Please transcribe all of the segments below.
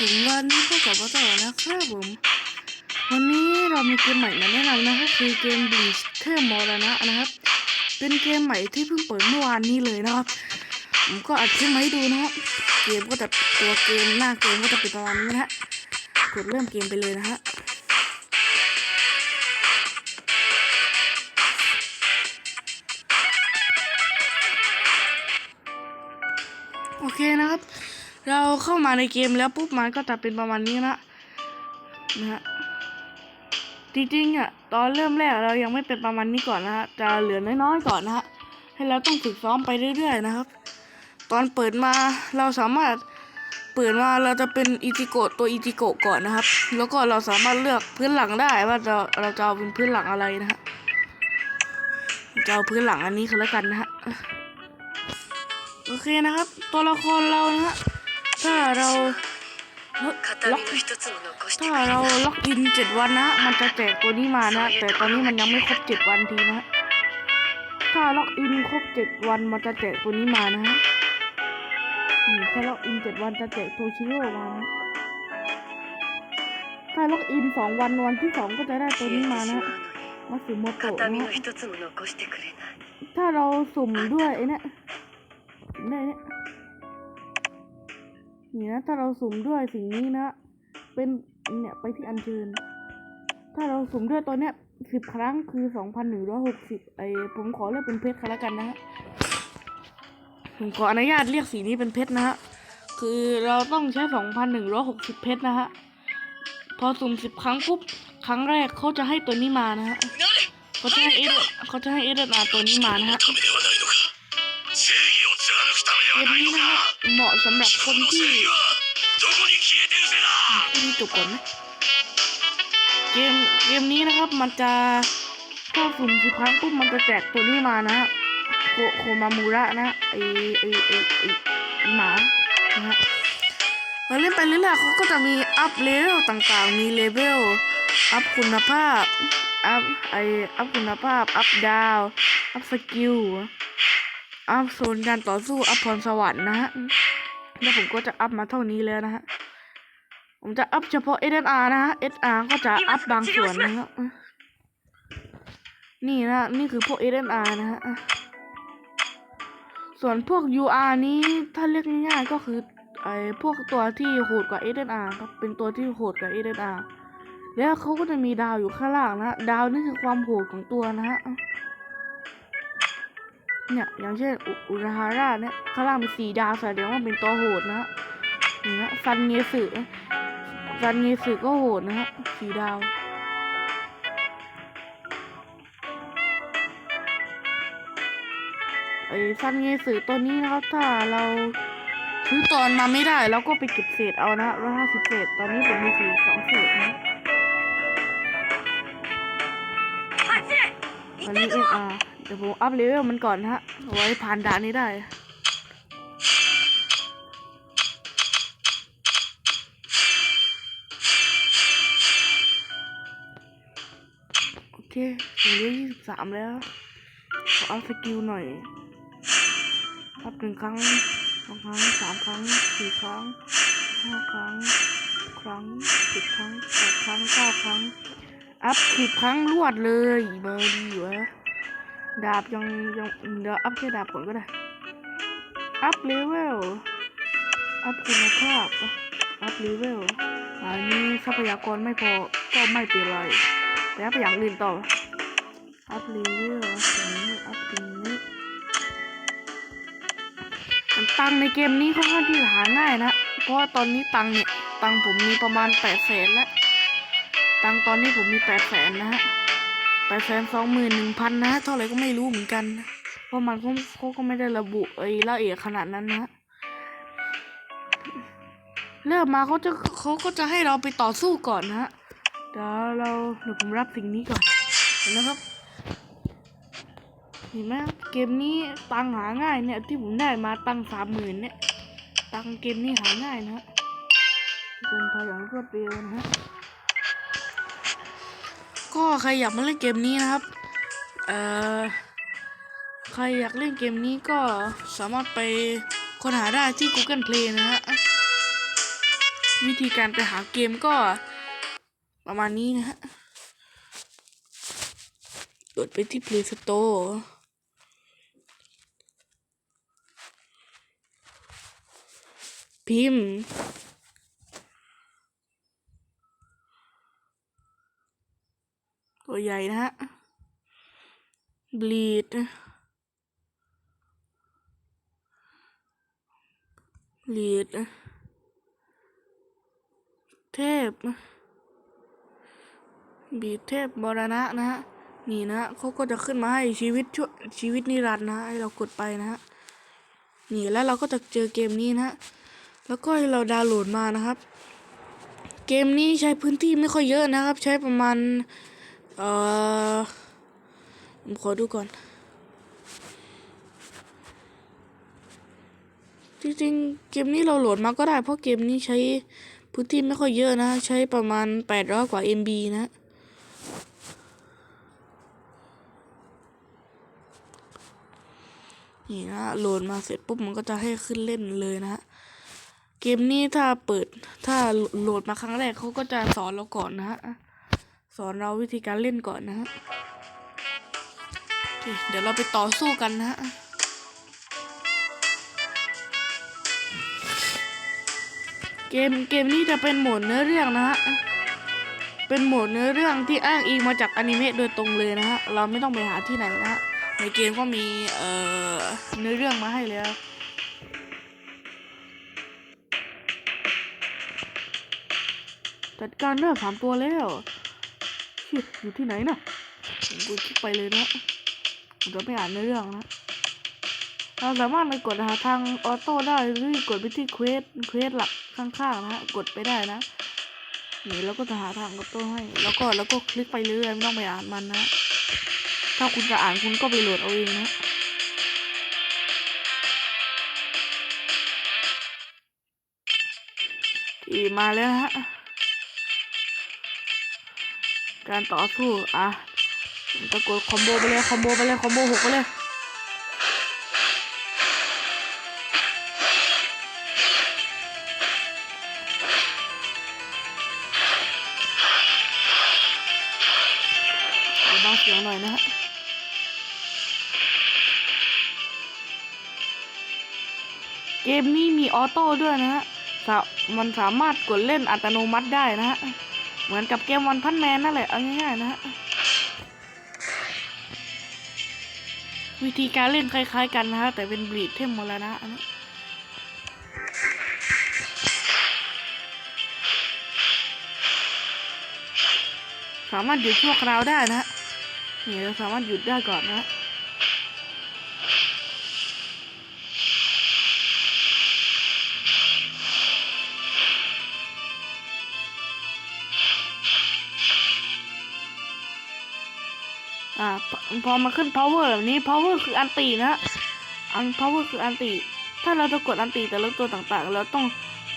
ถึงวันนี้ก็กลับมาต่อนะครับผม วันนี้เรามีเกมใหม่มาแนะนำนะครับคือเกม Bleach เทอร์มอรณะนะครับ เป็นเกมใหม่ที่เพิ่งเปิดเมื่อวานนี้เลยนะครับ ผมก็อัดคลิปมาให้ดูนะครับเกมก็จะตัวเกมหน้าเกมก็จะเป็นประมาณนี้นะฮะ กดเริ่มเกมไปเลยนะฮะโอเคนะครับ เราเข้ามาในเกมแล้วปุ๊บมันก็จะเป็นประมาณนี้นะนะฮะจริงๆอะตอนเริ่มแรกเรายังไม่เป็นประมาณนี้ก่อนนะฮะจะเหลือน้อยๆก่อนนะฮะให้เราต้องฝึกซ้อมไปเรื่อย ๆ นะครับ ตอนเปิดมาเราสามารถเปิดมาเราจะเป็นอิจิโกะตัวอิจิโกะก่อนนะครับ แล้วก็เราสามารถเลือกพื้นหลังได้ว่าเราเราจะเอาเป็นพื้นหลังอะไรนะฮะจะเอาพื้นหลังอันนี้คือแล้วกันนะฮะโอเคนะครับ ตัวละครเรานะฮะ ถ้าเราล็อกถ้าเราล็อกอินเจ็ดวันนะ มันจะแจกตัวนี้มานะ แต่ตอนนี้มันยังไม่ครบเจ็ดวันทีนะ ถ้าล็อกอินครบเจ็ดวันมันจะแจกตัวนี้มานะถ้าล็อกอินเจ็ดวันจะแจกตัวชิโร่มานะถ้าล็อกอินสองวันวันที่สองก็จะได้ตัวนี้มานะมาสุมโมโตะนะถ้าเราสุ่มด้วยเนี่ยเนี่ย นี่นะถ้าเราสุ่มด้วยสิ่งนี้นะ เป็นเนี่ยไปที่อัญเชิญ ถ้าเราสุ่มด้วยตัวเนี้ยสิบครั้งคือสองพันหนึ่งร้อยหกสิบไอผมขอเรียกเป็นเพชรกันแล้วกันนะฮะผมขออนุญาตเรียกสีนี้เป็นเพชรนะฮะคือเราต้องใช้สองพันหนึ่งร้อยหกสิบเพชรนะฮะพอสุ่มสิบครั้งปุ๊บครั้งแรกเขาจะให้ตัวนี้มานะฮะเขาจะให้เอสเขาจะให้เอสอาตัวนี้มานะฮะ สำหรับคนที่คุณจุกก่อนนะเกมเกมนี้นะครับมันจะถ้าฝุ่นสิพังปุ๊บมันจะแจกตัวนี้มานะโคโคมามูระนะไอไอไอไอหมานะฮะเราเล่นไปเรื่อยๆเขาก็จะมีอัพเลเวลต่างๆ มีเลเวลอัพคุณภาพ อัพไออัพคุณภาพ อัพดาว อัพสกิล อัพโซนการต่อสู้ อัพพรสวรรค์นะฮะ แล้วผมก็จะอัพมาเท่านี้แล้วนะฮะ ผมจะอัพเฉพาะ SR นะฮะ SR ก็จะอัพบางส่วนนะครับนี่นะนี่คือพวก SR นะฮะ ส่วนพวก UR นี้ถ้าเรียกง่ายๆก็คือไอ้พวกตัวที่โหดกว่า SR ครับเป็นตัวที่โหดกว่า SR แล้วเขาก็จะมีดาวอยู่ข้างล่างนะ ดาวนี่คือความโหดของตัวนะฮะ เนี่ยอย่างเช่นอุอุราฮาร่าเนี่ยข้างล่างมีสีดาวแสดงว่าเป็นตัวโหดนะฮะนี่นะซันเนสึซันเนสึก็โหดนะฮะสีดาวไอ้ซันเงสือตัวนี้นะครับถ้าเราซื้อตอนมาไม่ได้เราก็ไปเก็บเศษเอานะร้อยห้าสิบเศษตอนนี้ผมมีสี่สองเศษนะตอนนี้เอ็อาเดี๋ยวผมอัพเลเวลมันก่อนนะฮะเอาไว้ผ่านด่านนี้ได้โอเคเหลือยี่สิบสามแล้วขออัพสกิลหน่อยอัพหนึ่งครั้งสองครั้งสามครั้งสี่ครั้งห้าครั้งครั้งสิบครั้งแปดครั้งเก้าครั้ง อัพสิบครั้งรวดเลยเบอร์ดีอยู่วะ ดาบยังยังเดี๋ยวอัพแค่ดาบก่อนก็ได้ อัพเลเวล อัพคุณภาพ อัพเลเวล อันนี้ทรัพยากรไม่พอ ก็ไม่เป็นไร แต่อัพอย่างอื่นต่อ อัพเลเวลอันนี้อัพตรงนี้ตังในเกมนี้ค่อนข้างที่หาง่ายนะ เพราะว่าตอนนี้ตังเนี่ย ตังผมมีประมาณแปดแสนแล้ว ตังตอนนี้ผมมีแปดแสนนะฮะ แปแสนสองหมื่นหนึ่งพันนะเท่าไหร่ก็ไม่รู้เหมือนกันเพราะมันเขาเขาก็ไม่ได้ระบุไอ้ละเอียดขนาดนั้นนะเริ่มมาเขาจะเขาก็จะให้เราไปต่อสู้ก่อนนะฮะเดี๋ยวเราเดี๋ยวผมรับสิ่งนี้ก่อนเห็นนะครับเห็นไหมเกมนี้ตังหาง่ายเนี่ยที่ผมได้มาตังสามหมื่นเนี่ยตังเกมนี้หาง่ายนะฮะเดินไปอย่างรวดเร็วนะฮะ ก็ใครอยากมาเล่นเกมนี้นะครับ เอ่อ ใครอยากเล่นเกมนี้ก็สามารถไปค้นหาได้ที่ Google Play นะฮะ วิธีการไปหาเกมก็ประมาณนี้นะฮะกดไปที่ Play Store พิมพ์ ตัว ใหญ่นะฮะ bleed ลีดเทพบีเทพบรณะนะฮะนี่นะเขาก็จะขึ้นมาให้ชีวิตช่วชีวิตนิรันดร์นะฮะให้เรากดไปนะฮะนี่แล้วเราก็จะเจอเกมนี้นะฮะแล้วก็ให้เราดาวน์โหลดมานะครับ เกมนี้ใช้พื้นที่ไม่ค่อยเยอะนะครับ ใช้ประมาณ เอ่อผมขอดูก่อน จริงๆ เกมนี้เราโหลดมาก็ได้ เพราะเกมนี้ใช้พื้นที่ไม่ค่อยเยอะนะ ใช้ประมาณ 800 กว่า MB นะนี่นะโหลดมาเสร็จปุ๊บมันก็จะให้ขึ้นเล่นเลยนะฮะเกมนี้ถ้าเปิดถ้าโหลดมาครั้งแรกเขาก็จะสอนเราก่อนนะฮะ สอนเราวิธีการเล่นก่อนนะฮะเดี๋ยวเราไปต่อสู้กันนะฮะเกมเกมนี้จะเป็นโหมดเนื้อเรื่องนะฮะ เป็นโหมดเนื้อเรื่องที่อ้างอิงมาจากอนิเมะโดยตรงเลยนะฮะ เราไม่ต้องไปหาที่ไหนนะฮะ ในเกมก็มีเอ่อเนื้อเรื่องมาให้แล้วจัดการเรื่องสามตัวแล้ว ชีอยู่ที่ไหนนะผมกดคลิกไปเลยนะผมจะไม่อ่านเนื้อเรื่องนะเราสามารถไปกดหาทางออโต้ได้หรือกดไปที่เควสเควสหลักข้างๆนะฮะกดไปได้นะนี่แล้วก็จะหาทางออโต้ให้ แล้วก็แล้วก็คลิกไปเรื่อยๆไม่ต้องไปอ่านมันนะถ้าคุณจะอ่านคุณก็ไปโหลดเอาเองนะที่มาแล้วฮะ การต่อสู้อะผมจะกดคอมโบไปเลยคอมโบไปเลยคอมโบหกไปเลยเบาเสียงหน่อยนะฮะเกมนี้มีออโต้ด้วยนะฮะมันสามารถกดเล่นอัตโนมัติได้นะฮะ เหมือนกับเกมวันพันแมนนั่นแหละ เอาง่ายๆนะฮะ วิธีการเล่นคล้ายๆกันนะฮะ แต่เป็นบลีดเทมมรณะอันนี้สามารถหยุดชั่วคราวได้นะฮะนี่เราสามารถหยุดได้ก่อนนะ พอมาขึ้น power แบบนี้ power คืออันตีนะอัน power คืออันตีถ้าเราจะกดอันตีแต่ละตัวต่างๆ เราต้อง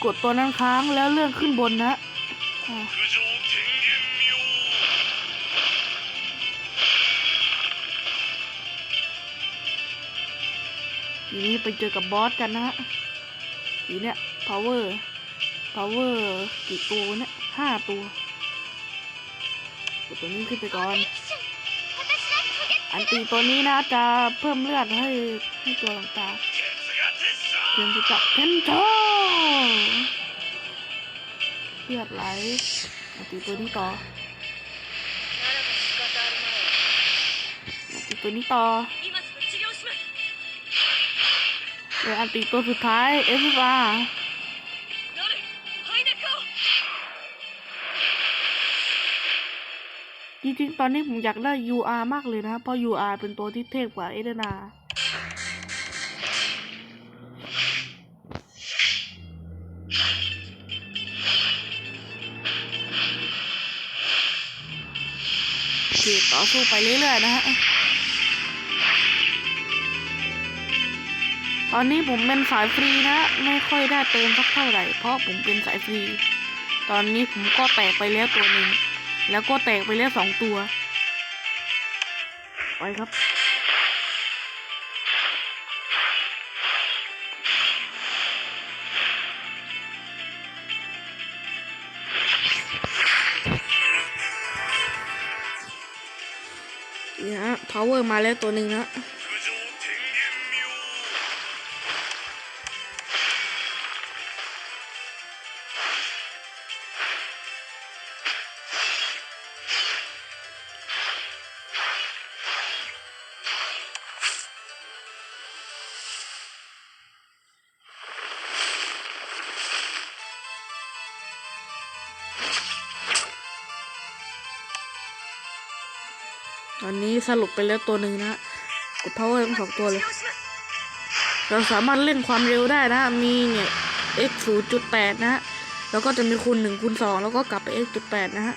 กดตัวนั้นค้างแล้วเลื่อนขึ้นบนนะ ทีนี้ไปเจอกับบอสกันนะฮะทีเนี้ย power power กี่ตัวเนี่ยห้าตัว ตัวนี้ขึ้นไปก่อน อันตีตัวนี้นะจะเพิ่มเลือดให้ให้ตัวหลังตาเตรียมที่จะเพนโทเลือดไหลอันตีตัวนี้ต่ออันตีตัวนี้ต่อเดี๋ยวอันตีตัวสุดท้ายเอฟอา จริงๆ ตอนนี้ผมอยากได้ UR มากเลยนะเพราะ UR เป็นตัวที่เทพกว่าเอเดนาโอเคต่อสู้ไปเรื่อยๆ นะฮะ ตอนนี้ผมเป็นสายฟรีนะ ไม่ค่อยได้เติมสักเท่าไหร่ เพราะผมเป็นสายฟรี ตอนนี้ผมก็แตกไปแล้วตัวหนึ่ง แล้วก็แตกไปแล้วสองตัว ไปครับ เนี่ยฮะพาวเวอร์มาแล้วตัวหนึ่งนะ ตอนนี้สรุปไปแล้วตัวหนึ่งนะ กด power ทั้งสองตัวเลย เราสามารถเล่นความเร็วได้นะ มีเนี่ย x 0.8 นะ แล้วก็จะมีคูณ1คูณ2แล้วก็กลับไป x 0.8 นะฮะ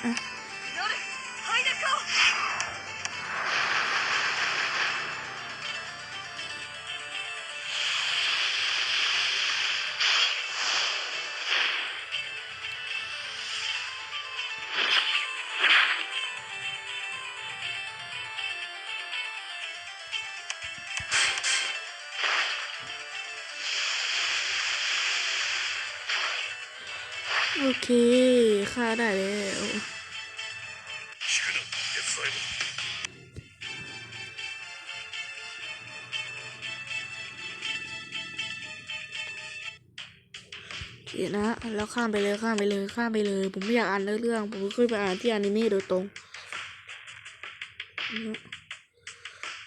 โอเคฆ่าได้แล้วเดี๋ยวนะแล้วข้ามไปเลยข้ามไปเลยข้ามไปเลย ผมไม่อยากอ่านเรื่องผมเคยไปอ่านที่อนิเมะโดยตรง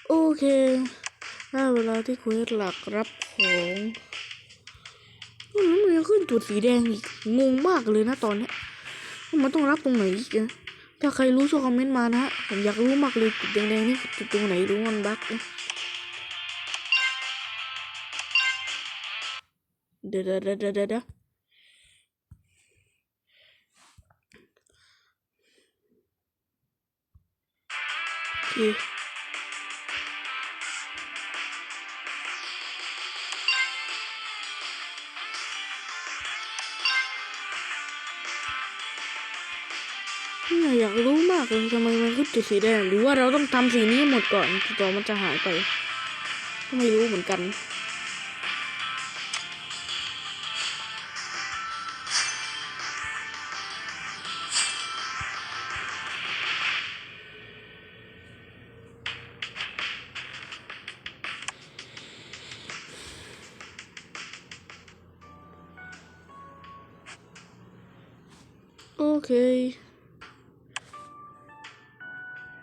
โอเคได้เวลาที่คุณหลักรับของ มันยังขึ้นจุดสีแดงอีก งงมากเลยนะตอนนี้มันต้องรับตรงไหนอีกนะถ้าใครรู้ช่วยคอมเมนต์มานะผมอยากรู้มากเลยจุดแดงๆนี่จุดตรงไหนรู้มันบั๊กนะเดี๋ยวเดี๋ยวเดี๋ยวเดี๋ยวเดี๋ยวโอเค เลยทำไมมันขึ้นจุดสีแดงหรือว่าเราต้องทำสีนี้หมดก่อนจอมันจะหายไปก็ไม่รู้เหมือนกันโอเค